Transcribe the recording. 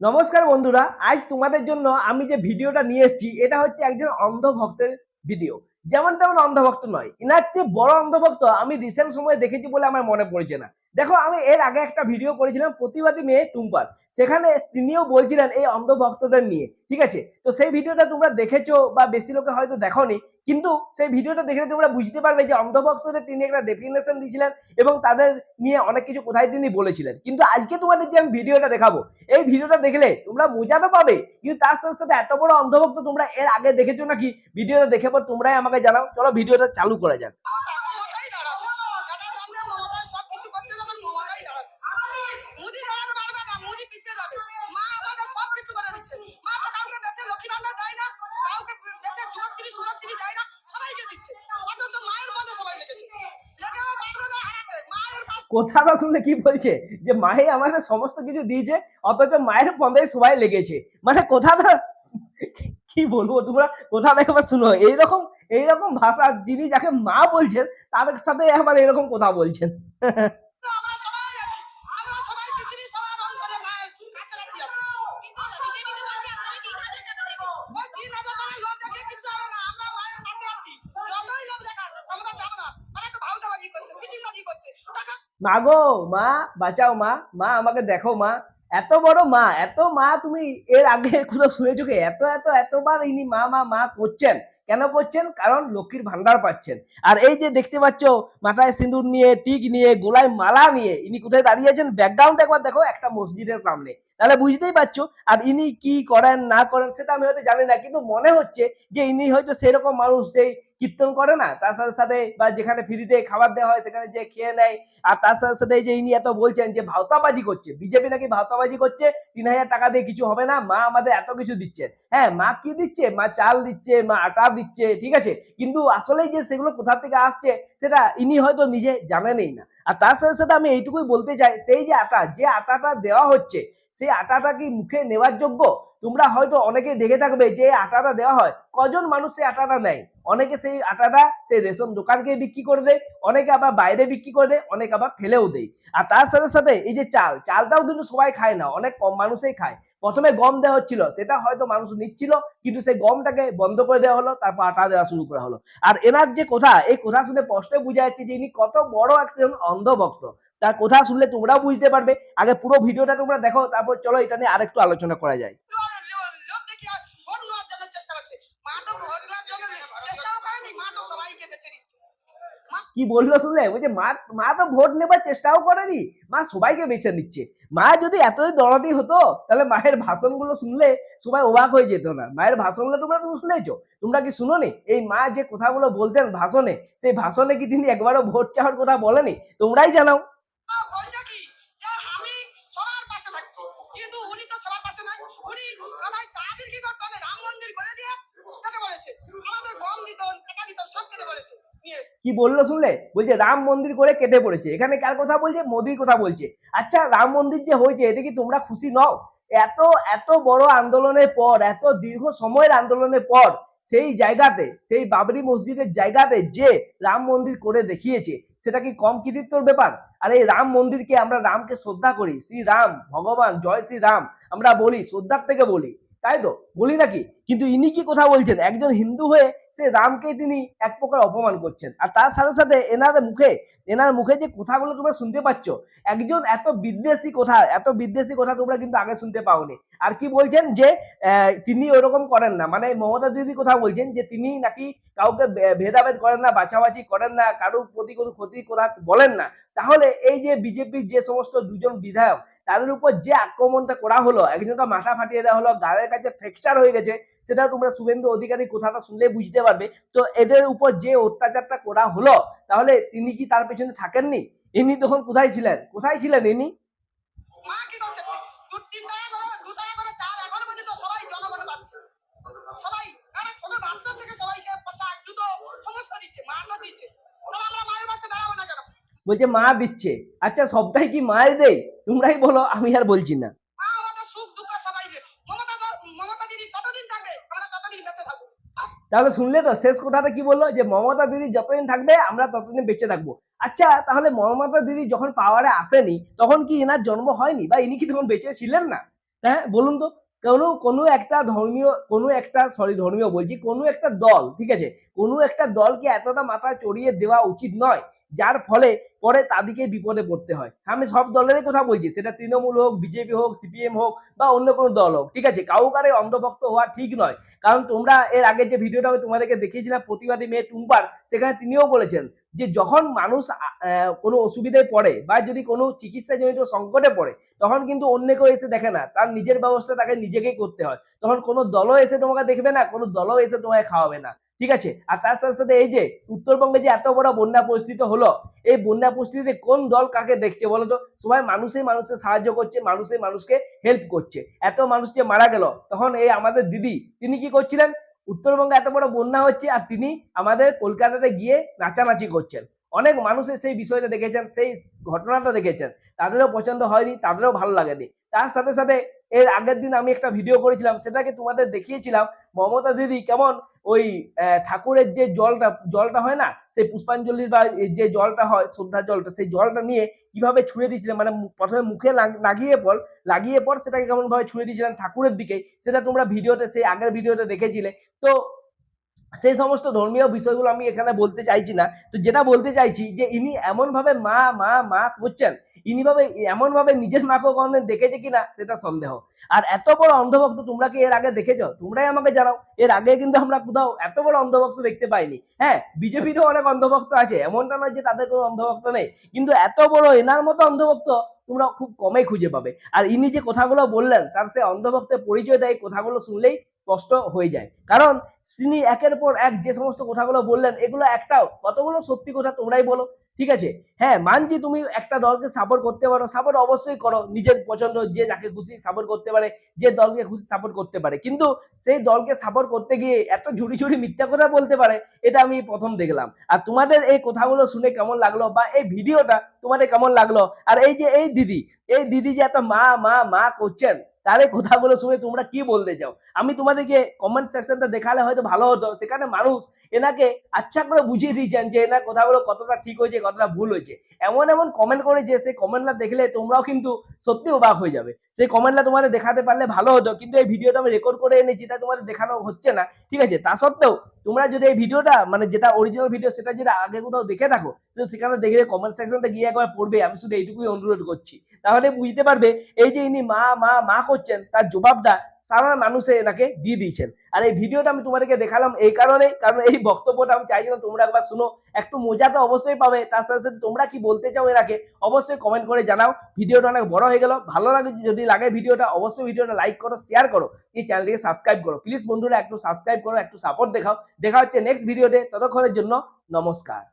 নমস্কার বন্ধুরা, আজ তোমাদের জন্য আমি যে ভিডিওটা নিয়ে এসেছি, এটা হচ্ছে একজন অন্ধভক্তের ভিডিও। যেমন তেমন অন্ধভক্ত নয় এনার চেয়ে বড় অন্ধভক্ত আমি রিসেন্ট সময়ে দেখেছি বলে আমার মনে পড়ছে না। দেখো, আমি এর আগে একটা ভিডিও করেছিলাম, প্রতিবাদী মেয়ে টুম্পার সেখানে তিনিও বলছিলেন এই অন্ধভক্তদের নিয়ে, ঠিক আছে? তো সেই ভিডিওটা তোমরা দেখেছ বা বেশি লোকে হয়তো দেখোনি, কিন্তু সেই ভিডিওটা দেখে তোমরা বুঝতে পারবে যে অন্ধভক্তদের তিনি একটা ডেফিনেশন দিয়েছিলেন এবং তাদের নিয়ে অনেক কিছু কোথায় তিনি বলেছিলেন। কিন্তু আজকে তোমাদের যে আমি ভিডিওটা দেখাবো, এই ভিডিওটা দেখলে তোমরা মজা তো পাবে, কিন্তু তার সাথে সাথে এত বড় অন্ধভক্ত তোমরা এর আগে দেখেছ নাকি? ভিডিওটা দেখে পর তোমরাই আমাকে জানাও। চলো ভিডিওটা চালু করা যাক মমতাই দাঁড়াবে দাদা জানলে মমতা সবকিছু করছে যখন মমতাই দাঁড়াবে মোদি দাঁড়াতে পারবে না মোদি পিছিয়ে যাবে মা আমাদের সব কিছু করে দিচ্ছে মা তো কাউকে বেঁচে লক্ষ্মী ভান্ডার দেয় না কাউকে বেঁচে যুবশ্রী শুভশ্রী দেয় না সবাইকে দিচ্ছে অথচ মায়ের পদে সবাই লেগেছে লেগেও পারবে না হারাতে কথাটা শুনলে কি বলছে? যে মায়ে আমাদের সমস্ত কিছু দিয়েছে, অথচ মায়ের পন্দে সবাই লেগেছে। মানে কথাটা কি বলব তোমরা? কথাটা একবার শুনো। এইরকম এইরকম ভাষা যিনি যাকে মা বলছেন, তার সাথে একবার এরকম কথা বলছেন তো আমরা সবাই আছি আমরা সবাই পৃথিবী সবার অন্তরে মায়ের কাছাকাছি আছি ওই তিন হাজার টাকার লোভ দেখে কিছু হবে না আমরা মায়ের পাশে আছি যতই লোভ দেখাক আমরা যাব না তারা তো ভাউতাবাজি করছে চিটিংবাজি করছে টাকা মা গো, মা, বাঁচাও মা মা আমাকে দেখো মা, এত বড় মা, এত মা তুমি এর আগে কোথাও শুনেছো কি? এত এত এতবার ইনি মা মা মা করছেন। কেন করছেন? কারণ লক্ষ্মীর ভান্ডার পাচ্ছেন। আর এই যে দেখতে পাচ্ছ, মাথায় সিঁদুর নিয়ে, টিক নিয়ে, গোলায় মালা নিয়ে, ইনি কোথায় দাঁড়িয়ে আছেন? ব্যাকগ্রাউন্ড একবার দেখো, একটা মসজিদের সামনে। তাহলে বুঝতেই পারছ, আর ইনি কি করেন, না করেন, সেটা আমি হয়তো জানি না, কিন্তু মনে হচ্ছে যে ইনি হয়তো সেরকম মানুষ সেই কীর্তন করে না, তার সাথে সাথে বা যেখানে ফ্রিতে খাবার দেওয়া হয় সেখানে যে খেয়ে নেয়। আর তার সাথে সাথে যে ইনি এত বলছেন যে ভাওতাবাজি করছে, বিজেপি নাকি ভাওতাবাজি করছে, তিন হাজার টাকা দিয়ে কিছু হবে না, মা আমাদের এত কিছু দিচ্ছে। হ্যাঁ মা কি দিচ্ছে? মা চাল দিচ্ছে, মা আটা দিচ্ছে, ঠিক আছে? কিন্তু আসলে যে সেগুলো কোথা থেকে আসছে, সেটা ইনি হয়তো নিজে জানেনই না। আর তার সাথে সাথে আমি এইটুকুই বলতে চাই, সেই যে আটা, যে আটাটা দেওয়া হচ্ছে, সেই আটাটা কি মুখে নেওয়ার যোগ্য? তোমরা হয়তো অনেকেই দেখে থাকবে যে আটাটা দেওয়া হয়, কজন মানুষ সেই আটাটা নেয়? অনেকে সেই আটাটা সেই রেশন দোকানকে বিক্রি করে দেয়, অনেকে আবার বাইরে বিক্রি করে দেয়, অনেকে আবার ফেলেও দেয়। আর তার সাথে সাথে এই যে চাল, চালটাও কিন্তু সবাই খায় না, অনেক কম মানুষই খায়। প্রথমে গম দেওয়া হচ্ছিল, সেটা হয়তো মানুষ নিচ্ছিল, কিন্তু সেই গমটাকে বন্ধ করে দেওয়া হলো, তারপর আটা দেওয়া শুরু করা হলো। আর এনার যে কথা, এই কথা শুনে স্পষ্ট বোঝা যাচ্ছে যে ইনি কত বড় একজন অন্ধভক্ত। তার কথা শুনলে তোমরাও বুঝতে পারবে। আগে পুরো ভিডিওটা তোমরা দেখো, তারপর চলো এটা নিয়ে আরেকটু আলোচনা করা যায় লোভ দেখি আর ভোট নেওয়ার জন্য চেষ্টা করছে মা তো ভোট নেওয়ার জন্য চেষ্টাও করেনি মা তো সবাইকে বেছে দিচ্ছে কি বলল শুনলে? ওই যে মা মা তো ভোট নেবার চেষ্টাও করেনি। মা সবাইকে বেছে নিচ্ছে। মা যদি এতই দরদি হতো, তাহলে মায়ের ভাষণগুলো শুনলে সবাই অবাক হয়ে যেত না। মায়ের ভাষণগুলো তোমরা তো শুনেছো? তোমরা কি শুনোনি? এই মা যে কথাগুলো বলতেন ভাষণে, সেই ভাষণে কি তিনি একবারও ভোট চাওয়ার কথা বলেনি? তোমরাই জানাও মা বলছে কি যে আমি সবার পাশে থাকছি কিন্তু উনি তো সবার পাশে নাই উনি কোথায় চা বিক্রি করতে হবে রাম মন্দির করে দিয়ে কেটে বলেছে আমাদের গম দিত টাকা দিত সব কেটে বলেছে নিয়ে কি বলল শুনলে? বলছে, রাম মন্দির করে কেটে পড়েছে। এখানে কার কথা বলছে? মোদির কথা বলছে। আচ্ছা রাম মন্দির যে হয়েছে, এতে কি তোমরা খুশি নও? এত এত বড় আন্দোলনের পর, এত দীর্ঘ সময়ের আন্দোলনের পর, সেই জায়গাতে, সেই বাবরি মসজিদের জায়গাতে যে রাম মন্দির করে দেখিয়েছে, সেটা কি কম কৃতিত্বর ব্যাপার? আর, এই রাম মন্দিরকে আমরা রামকে শ্রদ্ধা করি। শ্রী রাম ভগবান, জয় শ্রী রাম আমরা বলি, শ্রদ্ধার থেকে বলি। তাই তো বলি নাকি? কিন্তু ইনি কি কথা বলছেন? একজন হিন্দু হয়ে সে রামকে তিনি এক প্রকার অপমান করছেন। আর তার সাথে সাথে এনার মুখে এনার মুখে যে কথাগুলো তোমরা শুনতে পাচ্ছ, একজন এত বিদ্বেষী কথা, এত বিদ্বেষী কথা তোমরা কিন্তু আগে শুনতে পাওনি। আর কি বলছেন যে তিনি ওরকম করেন না। মানে মমতা দিদি কথা বলছেন যে, তিনি নাকি কাউকে ভেদাভেদ করেন না, বাছাবাছি করেন না, কারোর প্রতি কোনো ক্ষতি করা বলেন না। তাহলে এই যে বিজেপির যে সমস্ত দুজন বিধায়ক তাদের উপর যে আক্রমণটা করা হলো, একজনকে মাথা ফাটিয়ে দেওয়া হলো, গালের কাছে ফ্র্যাকচার হয়ে গেছে, সেটা তোমরা শুভেন্দু অধিকারী কথাটা শুনলে বুঝতে পারবে। তো এদের উপর যে অত্যাচারটা করা হলো, তাহলে তিনি কি তার পেছনে থাকেননি? ইনি তখন কোথায় ছিলেন? কোথায় ছিলেন ইনি? সবাই ছোট বাচ্চা থেকে সবাইকে দিচ্ছে দিচ্ছে তাহলে আমরা মায়ের পাশে দাঁড়াবো না কেন বলছে মা দিচ্ছে। আচ্ছা সবটাই কি মায় দেয়? তোমরাই বলো আমি আর বলছি না। তাহলে শুনলে তো শেষ কথাটা কি বলল? যে মমতা দিদি যতদিন থাকবে আমরা ততদিন বেঁচে থাকব। আচ্ছা তাহলে মমতা দিদি যখন পাওয়ারে আসেনি তখন কি এনার জন্ম হয়নি? বা ইনি কি তখন বেঁচে ছিলেন না? হ্যাঁ বলুন তো। কোনো কোনো একটা ধর্মীয় কোনো একটা সরি ধর্মীয় বলছি কোনো একটা দল ঠিক আছে? কোনো একটা দলকে এতটা মাথা চড়িয়ে দেওয়া উচিত নয়। যার ফলে পরে তাদেরকে বিপদে পড়তে হয়। আমি সব দলেরই কথা বলছি, সেটা তৃণমূল হোক, বিজেপি হোক, সিপিএম হোক বা অন্য কোনো দল হোক, ঠিক আছে? কাউ কারে অন্ধভক্ত হওয়া ঠিক নয়। কারণ তোমরা এর আগে যে ভিডিওটা আমি তোমাদেরকে দেখিয়েছিলাম, প্রতিবাদী মেয়ে টুম্পার, সেখানে তিনিও বলেছেন যে যখন মানুষ কোনো অসুবিধায় পড়ে বা যদি কোনো চিকিৎসাজনিত সংকটে পড়ে, তখন কিন্তু অন্য কেউ এসে দেখে না। তার নিজের ব্যবস্থা তাকে নিজেকেই করতে হয়। তখন কোনো দলও এসে তোমাকে দেখবে না, কোনো দলও এসে তোমাকে খাওয়াবে না। ঠিক আছে? আর তার সাথে সাথে এই যে উত্তরবঙ্গে যে এত বড় বন্যা পরিস্থিতি হলো, এই বন্যা পরিস্থিতিতে কোন দল কাকে দেখছে বলতো সবাই মানুষই মানুষের সাহায্য করছে, মানুষই মানুষকে হেল্প করছে। এত মানুষ যে মারা গেল, তখন এই আমাদের দিদি, তিনি কি করছিলেন? উত্তরবঙ্গে এত বড় বন্যা হচ্ছে আর তিনি আমাদের কলকাতাতে গিয়ে নাচানাচি করছেন। অনেক মানুষের সেই বিষয়টা দেখেছেন, সেই ঘটনাটা দেখেছেন। তাদেরও পছন্দ হয়নি, তাদেরও ভালো লাগেনি। তার সাথে সাথে এর আগের দিন আমি একটা ভিডিও করেছিলাম, সেটাকে তোমাদের দেখিয়েছিলাম। মমতা দিদি কেমন ওই ঠাকুরের যে জলটা জলটা হয় না, সেই পুষ্পাঞ্জলির বা যে জলটা হয়, শ্রদ্ধা জলটা, সেই জলটা নিয়ে কীভাবে ছুঁড়ে দিয়েছিলেন মানে প্রথমে মুখে লাগ- লাগিয়ে পর লাগিয়ে পর সেটাকে কেমনভাবে ছুঁড়ে দিয়েছিলেন ঠাকুরের দিকে, সেটা তোমরা ভিডিওতে সেই আগের ভিডিওতে দেখেছিলে। তো সেই সমস্ত ধর্মীয় বিষয়গুলো আমি এখানে বলতে চাইছি না। তো যেটা বলতে চাইছি যে, ইনি এমন ভাবে মা মা মা করছেন, ইনি ভাবে এমন ভাবে নিজের মাকেও কোনদিন দেখেছে কিনা সেটা সন্দেহ। আর এত বড় অন্ধভক্ত তোমরা কি এর আগে দেখেছ? তোমরাই আমাকে জানাও। এর আগে কিন্তু আমরা কোথাও এত বড় অন্ধভক্ত দেখতে পাইনি। হ্যাঁ বিজেপিরও অনেক অন্ধভক্ত আছে, এমনটা নয় যে তাদের কোনো অন্ধভক্ত নেই। কিন্তু এত বড় এনার মতো অন্ধভক্ত তোমরা খুব কমে খুঁজে পাবে। আর ইনি যে কথাগুলো বললেন, তার সেই অন্ধভক্তের পরিচয়টা এই কথাগুলো শুনলেই স্পষ্ট হয়ে যায়। কারণ তিনি একের পর এক যে সমস্ত কথাগুলো বললেন, এগুলো একটাও, কতগুলো সত্যি কথা তোমরাই বলো, ঠিক আছে? হ্যাঁ মানছি তুমি একটা দলকে সাপোর্ট করতে পারো সাপোর্ট অবশ্যই করো, নিজের পছন্দ, যে যাকে খুশি সাপোর্ট করতে পারে, যে দলকে খুশি সাপোর্ট করতে পারে। কিন্তু সেই দলকে সাপোর্ট করতে গিয়ে এত ঝুড়ি ঝুড়ি মিথ্যা কথা বলতে পারে, এটা আমি প্রথম দেখলাম। আর তোমাদের এই কথাগুলো শুনে কেমন লাগল বা এই ভিডিওটা তোমাদের কেমন লাগল? আর এই যে, এই দিদি এই দিদি যে এত মা মা মা করছেন এই কথাগুলো শুনে তোমরা কি বলতে চাও? আমি তোমাদেরকে কমেন্ট সেকশনটা দেখালে হয়তো ভালো হতো। সেখানে মানুষ এনাকে আচ্ছা করে বুঝিয়ে দিয়েছেন যে এনার কথাগুলো কতটা ঠিক হয়েছে, কতটা ভুল হয়েছে। এমন এমন কমেন্ট করেছে, সেই কমেন্টটা দেখলে তোমরাও কিন্তু সত্যি অবাক হয়ে যাবে। সেই কমেন্টটা তোমাদের দেখাতে পারলে ভালো হতো, কিন্তু এই ভিডিওটা আমি রেকর্ড করে এনেছি, তা তোমাদের দেখানো হচ্ছে না। ঠিক আছে? তা সত্ত্বেও তোমরা যদি এই ভিডিওটা মানে যেটা অরিজিনাল ভিডিও সেটা যদি আগে কোথাও দেখে থাকো সেখানে দেখে কমেন্ট সেকশনটা গিয়ে একবার পড়বে। আমি শুধু এইটুকুই অনুরোধ করছি। তাহলে বুঝতে পারবে, এই যে ইনি মা মা মা করছেন, তার জবাবটা সাধারণ মানুষে এনাকে দিয়ে দিয়েছেন। আর এই ভিডিওটা আমি তোমাদেরকে দেখালাম এই কারণে কারণ এই বক্তব্যটা আমি চাইছিলাম তোমরা একবার শুনো। একটু মজা তো অবশ্যই পাবে, তার সাথে সাথে তোমরা কি বলতে চাও এনাকে, অবশ্যই কমেন্ট করে জানাও। ভিডিওটা অনেক বড় হয়ে গেল, ভালো লাগে যদি লাগে ভিডিওটা, অবশ্যই ভিডিওটা লাইক করো শেয়ার করো, এই চ্যানেলটিকে সাবস্ক্রাইব করো। প্লিজ বন্ধুরা, একটু সাবস্ক্রাইব করো, একটু সাপোর্ট দেখাও। দেখা হচ্ছে নেক্সট ভিডিওতে ততক্ষণের জন্য নমস্কার।